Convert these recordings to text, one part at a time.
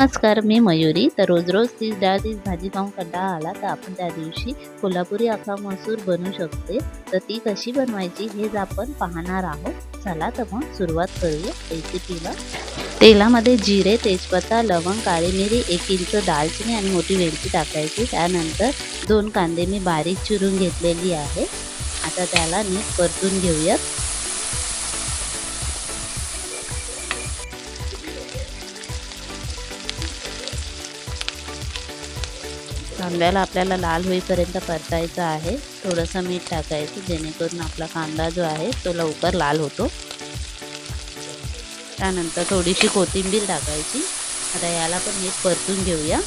नमस्कार मी मयुरी. तर रोज रोज तीच डाळ तीच भाजी खाऊन कंटाळा आला तर आपण त्या दिवशी कोल्हापुरी अख्खा मसूर बनवू शकते. तर ती कशी बनवायची हेच आपण पाहणार आहोत. चला तर मग सुरुवात करूया रेसिपीला. तेलामध्ये जिरे तेजपत्ता लवंग काळी मिरी एक इंच दालचिनी आणि मोठी वेलची टाकायची. त्यानंतर दोन कांदे मी बारीक चिरून घेतलेली आहे. आता त्याला नीट परतून घेऊयात. कांद्याला आपल्याला लाल होईपर्यंत परतायचं आहे. थोडंसं मीठ टाकायचं जेणेकरून आपला कांदा जो आहे तो लवकर लाल होतो. त्यानंतर थोडीशी कोथिंबीर टाकायची. आता याला पण मीठ परतून घेऊया.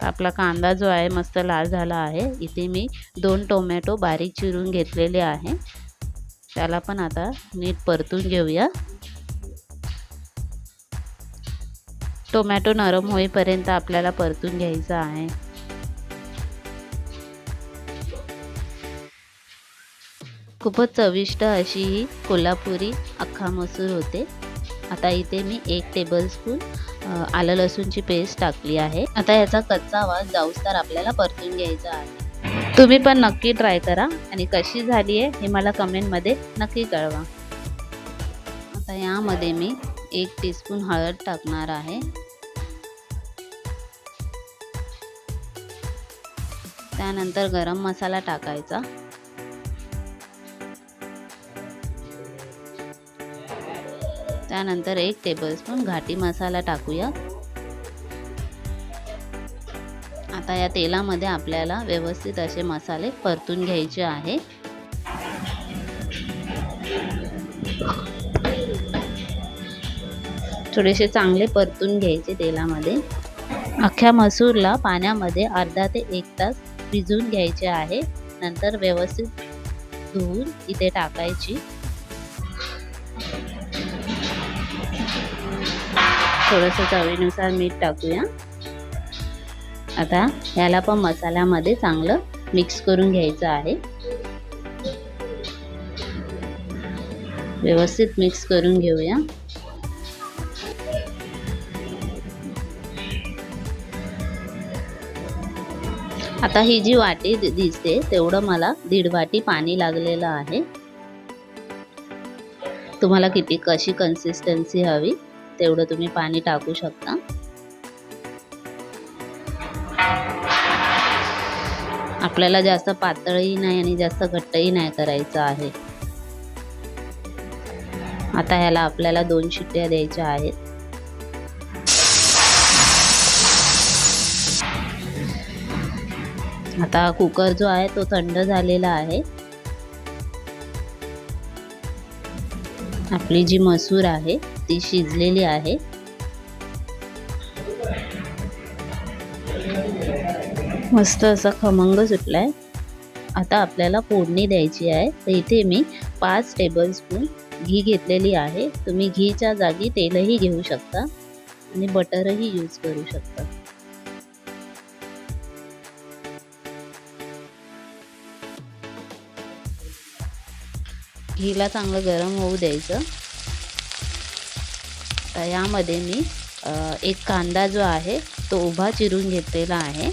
आपला कांदा जो आहे मस्त लाल झाला आहे. इथे मी दोन टोमॅटो बारीक चिरून घेतलेले आहे. त्याला पण आता नीट परतून घेऊया. टोमॅटो नरम होईपर्यंत आपल्याला परतून घ्यायचं आहे. खूपच चविष्ट अशी ही कोल्हापुरी अख्खा मसूर होते. आता इथे मी एक टेबलस्पून आलं लसूणची पेस्ट टाकली आहे. आता याचा कच्चा वास जाऊस तर आपल्याला परतून घ्यायचा आहे. तुम्ही पण नक्की ट्राय करा आणि कशी झाली आहे हे मला कमेंटमध्ये नक्की कळवा. आता यामध्ये मी एक टीस्पून हळद टाकणार आहे. त्यानंतर गरम मसाला टाकायचा. त्यानंतर एक टेबलस्पून घाटी मसाला टाकूया. आता या तेलामध्ये आपल्याला व्यवस्थित असे मसाले परतून घ्यायचे आहे. थोडेसे चांगले परतून घ्यायचे तेलामध्ये. अख्ख्या मसूरला पाण्यामध्ये अर्धा ते एक तास भिजवून घ्यायचे आहे. नंतर व्यवस्थित धुवून इथे टाकायची. थोडंसं चवीनुसार मीठ टाकूया. आता ह्याला पण मसाल्यामध्ये चांगलं मिक्स करून घ्यायचं आहे. व्यवस्थित मिक्स करून घेऊया. आता ही जी वाटी दिसते तेवढं मला दीड वाटी पाणी लागलेलं आहे. तुम्हाला किती कशी कन्सिस्टन्सी हवी? तेवढं तुम्ही पाणी टाकू शकता. आपल्याला जास्त पातळही नाही आणि जास्त घट्टही नाही करायचं आहे. आता ह्याला आपल्याला दोन शिट्ट्या द्यायच्या आहेत. आता कुकर जो आहे तो थंड झालेला आहे. आपली जी मसूर आहे ती शिजलेली आहे. मस्त असा खमंग सुटलाय. आता आपल्याला फोडणी द्यायची आहे. तर इथे मी पाच टेबलस्पून घी घेतलेली आहे. तुम्ही घीच्या जागी तेलही घेऊ शकता आणि बटरही यूज करू शकता. घीला चांगलं गरम होऊ द्यायचं. तर यामध्ये मी एक कांदा जो आहे तो उभा चिरून घेतलेला आहे.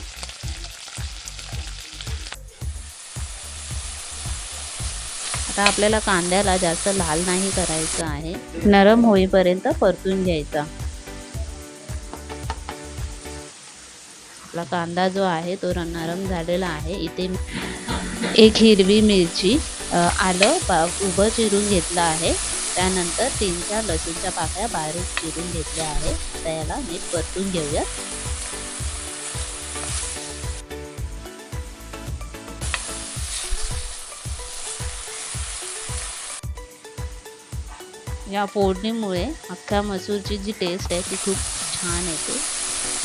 आता आपल्याला कांद्याला जास्त लाल नाही करायचं आहे. नरम होईपर्यंत परतून घ्यायचा. आपला कांदा जो आहे तो नरम झालेला आहे. इथे एक हिरवी मिरची आलं बा उभं चिरून घेतलं आहे. त्यानंतर तीन चार लसूणच्या पाकळ्या बारीक चिरून घेतल्या आहे. आता याला नीट परतून घेऊया या फोडणीमुळे अख्ख्या मसूरची जी टेस्ट आहे ती खूप छान येते.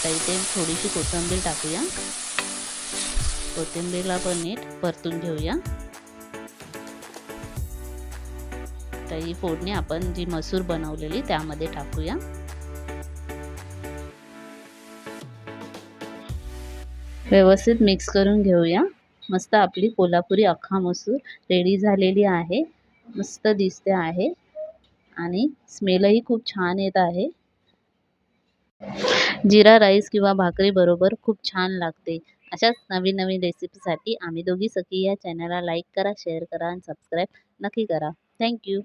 तर इथे थोडीशी कोथिंबीर टाकूया. कोथिंबीरला पण नीट परतून घेऊया. तर ही फोडणी आपण जी मसूर बनवलेली त्यामध्ये टाकूया. व्यवस्थित मिक्स करून घेऊया. मस्त आपली कोल्हापुरी अख्खा मसूर रेडी झालेली आहे. मस्त दिसते आहे. आणि स्मेलही खूप छान येत आहे. जिरा राईस किंवा भाकरी बरोबर खूप छान लागते. अशाच नवीन नवीन रेसिपीसाठी आम्ही दोघी सखी या चॅनलला लाईक करा शेअर करा आणि सबस्क्राईब नक्की करा. थँक्यू